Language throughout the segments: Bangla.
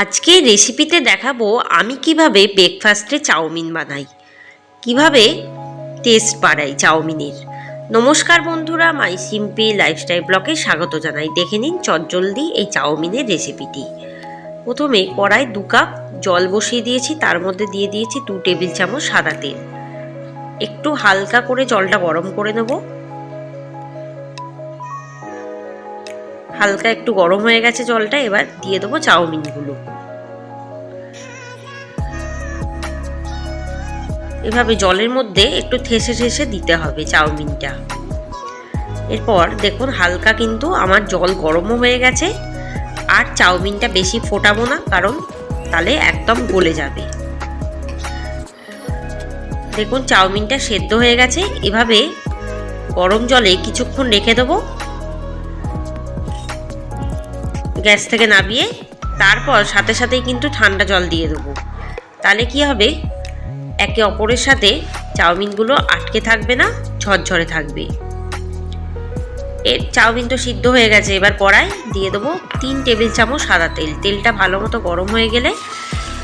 আজকে রেসিপিতে দেখাবো আমি কীভাবে ব্রেকফাস্টে চাউমিন বানাই। কীভাবে টেস্ট বাড়াই চাউমিনের। নমস্কার বন্ধুরা মাই সিম্পি লাইফস্টাইল ব্লকে স্বাগত জানাই। দেখে নিন চটজলদি এই চাউমিনের রেসিপিটি প্রথমে কড়াই দু কাপ জল বসিয়ে দিয়েছি, তার মধ্যে দিয়ে দিয়েছি দু টেবিল চামচ সাদা তেল। একটু হালকা করে জলটা গরম করে নেব। হালকা একটু গরম হয়ে গেছে জলটা, এবার দিয়ে দেবো চাউমিনগুলো। এভাবে জলের মধ্যে একটু ঠেসে ঠেসে দিতে হবে চাউমিনটা। এরপর দেখুন হালকা কিন্তু আমার জল গরমও হয়ে গেছে, আর চাউমিনটা বেশি ফোটাবো না, কারণ তাহলে একদম গলে যাবে। দেখুন চাউমিনটা সেদ্ধ হয়ে গেছে, এভাবে গরম জলে কিছুক্ষণ রেখে দেবো গ্যাস থেকে নামিয়ে তারপর সাথে সাথেই কিন্তু ঠান্ডা জল দিয়ে দেবো। তাহলে কি হবে? একে অপরের সাথে চাউমিনগুলো আটকে থাকবে না, ঝরঝরে থাকবে। এর চাউমিন তো সিদ্ধ হয়ে গেছে, এবার কড়াই দিয়ে দেবো তিন টেবিল চামচ সাদা তেল। তেলটা ভালো মতো গরম হয়ে গেলে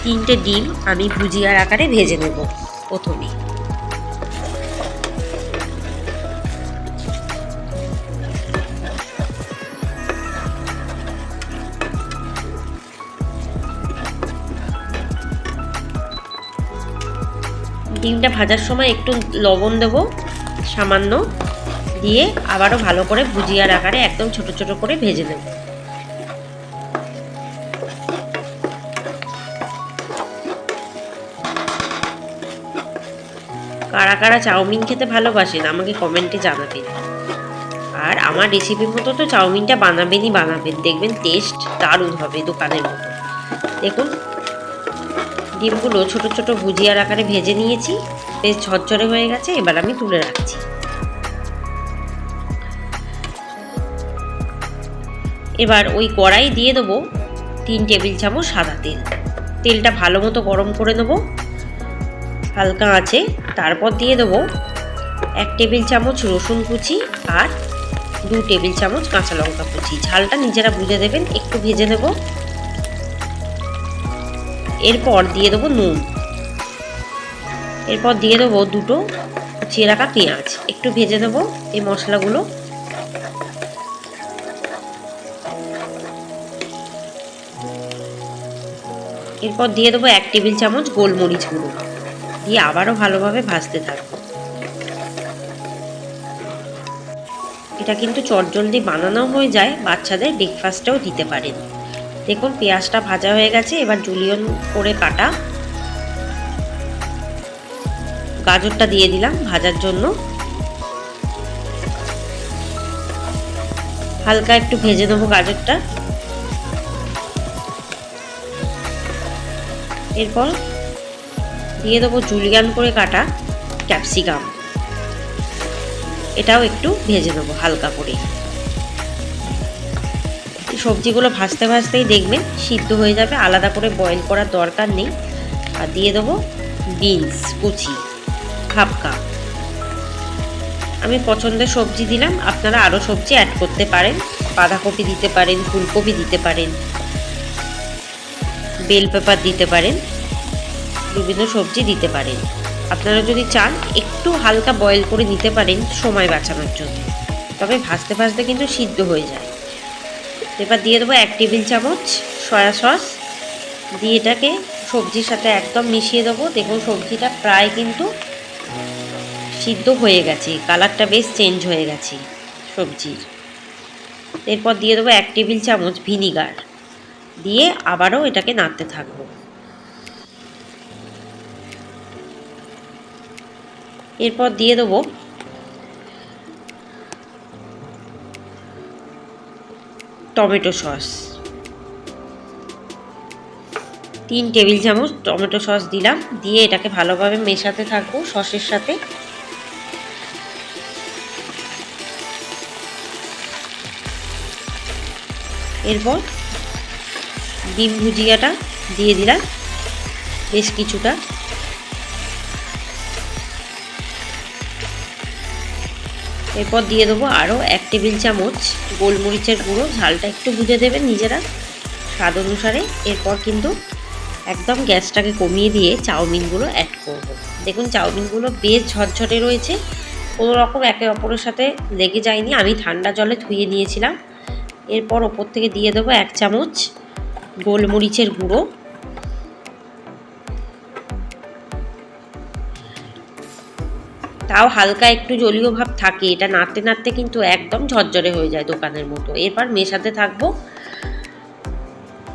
তিনটে ডিম আমি ভুজিয়ার আকারে ভেজে নেব প্রথমে। ডিমটা ভাজার সময় একটু লবণ দেব, সামান্য দিয়ে আবারও ভালো করে ভুজিয়ার আকারে একদম ছোট ছোট করে ভেজে নেব। কারা কারা চাউমিন খেতে ভালোবাসেন আমাকে কমেন্টে জানাবেন। আর আমার রেসিপি মতো তো চাউমিনটা বানাবেনই বানাবেন, দেখবেন টেস্ট দারুণ হবে দোকানের মতো। দেখুন ডিমগুলো ছোট ছোট ভুজিয়ার আকারে ভেজে নিয়েছি। বেশ ঝরঝরে হয়ে গেছে, এবার আমি তুলে রাখছি। এবার ওই কড়াই দিয়ে দেবো তিন টেবিল চামচ সাদা তেল। তেলটা ভালো মতো গরম করে নেব। হালকা আছে তারপর দিয়ে দেবো এক টেবিল চামচ রসুন কুচি আর দু টেবিল চামচ কাঁচা লঙ্কা কুচি। ঝালটা নিজেরা বুঝে দেবেন, একটু ভেজে নেব। এরপর দিয়ে দেবো নুন। এরপর দিয়ে দেবো দুটো কুচিয়ে রাখা পেঁয়াজ। একটু ভেজে দেবো এই মশলাগুলো। এরপর দিয়ে দেবো এক টেবিল চামচ গোলমরিচ গুঁড়ো। দিয়ে আবারও ভালোভাবে ভাজতে থাকব। এটা কিন্তু চটজলদি বানানো হয়ে যায়, বাচ্চাদের ব্রেকফাস্টেও দিতে পারেন। দেখুন, পেঁয়াজটা ভাজা হয়ে গেছে, এবার জুলিয়ন করে কাটা। গাজরটা দিয়ে দিলাম ভাজার জন্য। হালকা একটু ভেজে নেব গাজরটা। এরপর দিয়ে দেবো জুলিয়ান করে কাটা ক্যাপসিকাম। এটাও একটু ভেজে নেব হালকা করে। সবজিগুলো ভাজতে ভাজতেই দেখবেন সিদ্ধ হয়ে যাবে। আলাদা করে বয়েল করার দরকার নেই। আর দিয়ে দেবো বিনস কুচি হাফ কাপ আমি পছন্দের সবজি দিলাম। আপনারা আরও সবজি অ্যাড করতে পারেন। বাঁধাকপি দিতে পারেন, ফুলকপি দিতে পারেন বেল পেপার দিতে পারেন, বিভিন্ন সবজি দিতে পারেন। আপনারা যদি চান, একটু হালকা বয়েল করে নিতে পারেন সময় বাঁচানোর জন্য। তবে ভাজতে ভাজতে কিন্তু সিদ্ধ হয়ে যায়। এবার দিয়ে দেবো এক টেবিল চামচ সয়া সস। দিয়ে এটাকে সবজির সাথে একদম মিশিয়ে দেবো। দেখুন সবজিটা প্রায় কিন্তু সিদ্ধ হয়ে গেছে। কালারটা বেশ চেঞ্জ হয়ে গেছে সবজির। এরপর দিয়ে দেবো এক টেবিল চামচ ভিনিগার। দিয়ে আবারও এটাকে নাড়তে থাকব। এরপর দিয়ে দেবো টমেটো সস। তিন টেবিল চামচ টমেটো সস দিলাম। দিয়ে এটাকে ভালোভাবে মেশাতে থাকব সসের সাথে। এরপর ডিম ভুজিয়াটা দিয়ে দিলাম বেশ কিছুটা। এরপর দিয়ে দেবো আরও এক টেবিল চামচ গোলমরিচের গুঁড়ো। ঝালটা একটু বুঝে দেবেন নিজেরা স্বাদ অনুসারে। এরপর কিন্তু একদম গ্যাসটাকে কমিয়ে দিয়ে চাউমিনগুলো অ্যাড করব। দেখুন, চাউমিনগুলো বেশ ঝরঝরে রয়েছে। কোনো রকম একে অপরের সাথে লেগে যায়নি। আমি ঠান্ডা জলে ধুয়ে নিয়েছিলাম। এরপর ওপর থেকে দিয়ে দেবো এক চামচ গোলমরিচের গুঁড়ো। তাও হালকা একটু জলীয় ভাব থাকে, এটা নাড়তে নাড়তে কিন্তু একদম ঝরঝরে হয়ে যায় দোকানের মতো। এরপর মেশাতে থাকব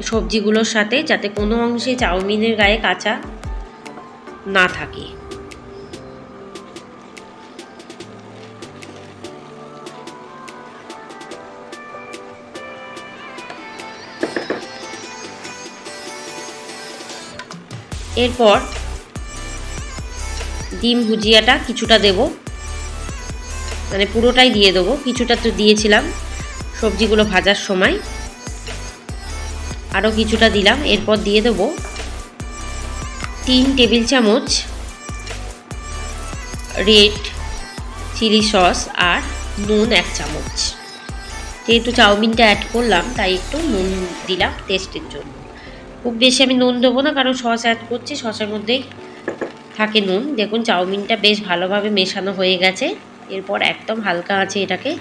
সবজিগুলোর সাথে যাতে কোনো অংশে চাউমিনের গায়ে কাঁচা না থাকে। এরপর ডিম ভুজিয়াটা কিছুটা দেব। মানে পুরোটাই দিয়ে দেবো। কিছুটা তো দিয়েছিলাম সবজিগুলো ভাজার সময়। আরও কিছুটা দিলাম, এরপর দিয়ে দেবো তিন টেবিল চামচ রেড চিলি সস আর নুন এক চামচ। যেহেতু চাউমিনটা অ্যাড করলাম, তাই একটু নুন দিলাম টেস্টের জন্য। খুব বেশি আমি নুন দেবো না, কারণ সস অ্যাড করছি, সসের মধ্যেই থাকে নুন। দেখুন, চাউমিনটা বেশ ভালোভাবে মেশানো হয়ে গেছে। এরপর একদম হালকা আছে এটাকে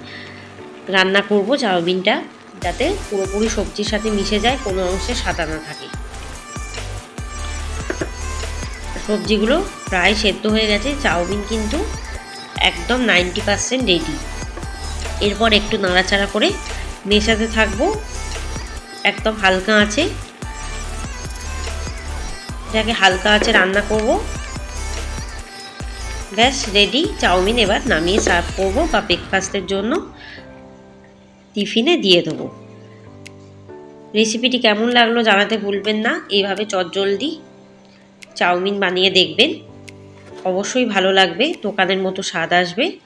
রান্না করব চাউমিনটা, যাতে পুরোপুরি সবজির সাথে মিশে যায়, কোনো অংশে সাদা না থাকে। সবজিগুলো প্রায় সেদ্ধ হয়ে গেছে। চাউমিন কিন্তু একদম নাইনটি পারসেন্ট রেডি এরপর একটু নাড়াচাড়া করে মেশাতে থাকব। একদম হালকা আছে। এটাকে হালকা আছে রান্না করব। ব্যাস রেডি চাউমিন এবার নামিয়ে সার্ভ করব বা ব্রেকফাস্টের জন্য। টিফিনে দিয়ে দেবো। রেসিপিটি কেমন লাগল জানাতে ভুলবেন না। এইভাবে চটজলদি চাউমিন বানিয়ে দেখবেন। অবশ্যই ভালো লাগবে, দোকানের মতো স্বাদ আসবে।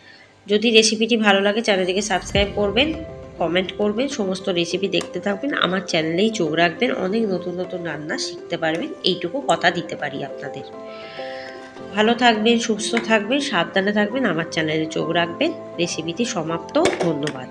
যদি রেসিপিটি ভালো লাগে, চ্যানেলটিকে সাবস্ক্রাইব করবেন কমেন্ট করবেন, সমস্ত রেসিপি দেখতে থাকবেন। আমার চ্যানেলেই চোখ রাখবেন। অনেক নতুন নতুন রান্না শিখতে পারবেন। এইটুকু কথা দিতে পারি আপনাদের। ভালো থাকবেন সুস্থ থাকবেন সাবধানে থাকবেন আমার চ্যানেলে চোখ রাখবেন। রেসিপিটি সমাপ্ত ধন্যবাদ।